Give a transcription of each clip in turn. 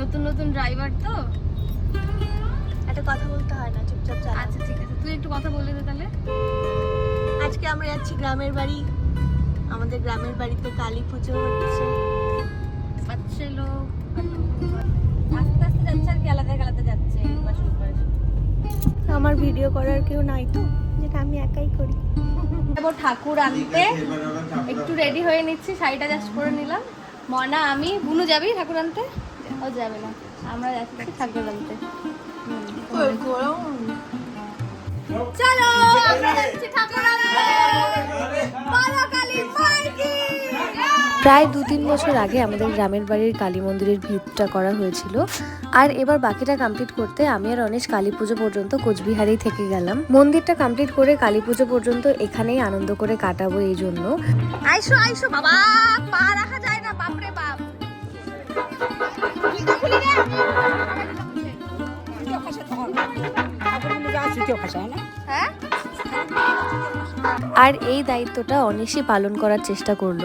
নতুন নতুন ড্রাইভার তো। একটা কথা বলতে হয় না চুপচাপ চালা আচ্ছা ঠিক আছে। তুই একটু কথা বলে দে তাহলে। আজকে আমরা যাচ্ছি গ্রামের বাড়ি। আমাদের গ্রামের বাড়িতে কালী পুজো হচ্ছে। লোক। আস্তে আস্তে যাচ্ছে আর কি আলাদা আলাদা যাচ্ছে। আমার ভিডিও করার কেউ নাই তো যেটা আমি একাই করি। ঠাকুর আনতে। একটু রেডি হয়ে নিচ্ছি শাড়িটা জাস্ট করে নিলাম। মনা আমি বুনু যাবি ঠাকুর আনতে? ও যাবে না। আমরা যাচ্ছি ঠাকুর আনতে। চলো আমরা যাচ্ছি ঠাকুর আনতে। প্রায় দু তিন বছর আগে আমাদের গ্রামের বাড়ির কালী মন্দিরের ভিতটা করা হয়েছিল। আর এবার বাকিটা কমপ্লিট করতে আমি আর অনেশ কালী পুজো পর্যন্ত কোচবিহারেই থেকে গেলাম। মন্দিরটা কমপ্লিট করে কালী পুজো পর্যন্ত এখানেই আনন্দ করে কাটাবো এই জন্য। আইসো আইসো বাবা পা রাখা হ্যাঁ আর এই দায়িত্বটা অনেশই পালন করার চেষ্টা করল।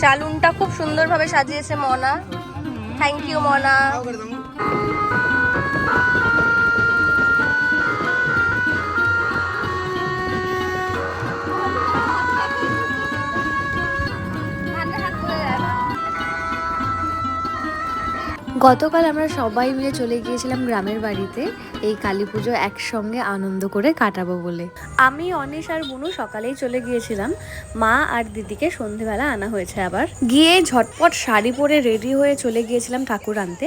চালুনটা খুব সুন্দরভাবে সাজিয়েছে মনা। থ্যাংক ইউ মনা। গতকাল আমরা সবাই মিলে চলে গিয়েছিলাম গ্রামের বাড়িতে। এই কালী পুজো একসঙ্গে আনন্দ করে কাটাবো বলে। আমি, অনিশ আর বুনু সকালেই চলে গিয়েছিলাম। মা আর দিদিকে সন্ধেবেলা আনা হয়েছে আবার। গিয়ে ঝটপট শাড়ি পরে রেডি হয়ে চলে গিয়েছিলাম ঠাকুর আনতে।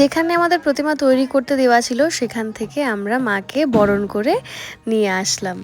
যেখানে আমাদের প্রতিমা তৈরি করতে দেওয়া ছিল, সেখান থেকে আমরা মাকে বরণ করে নিয়ে আসলাম।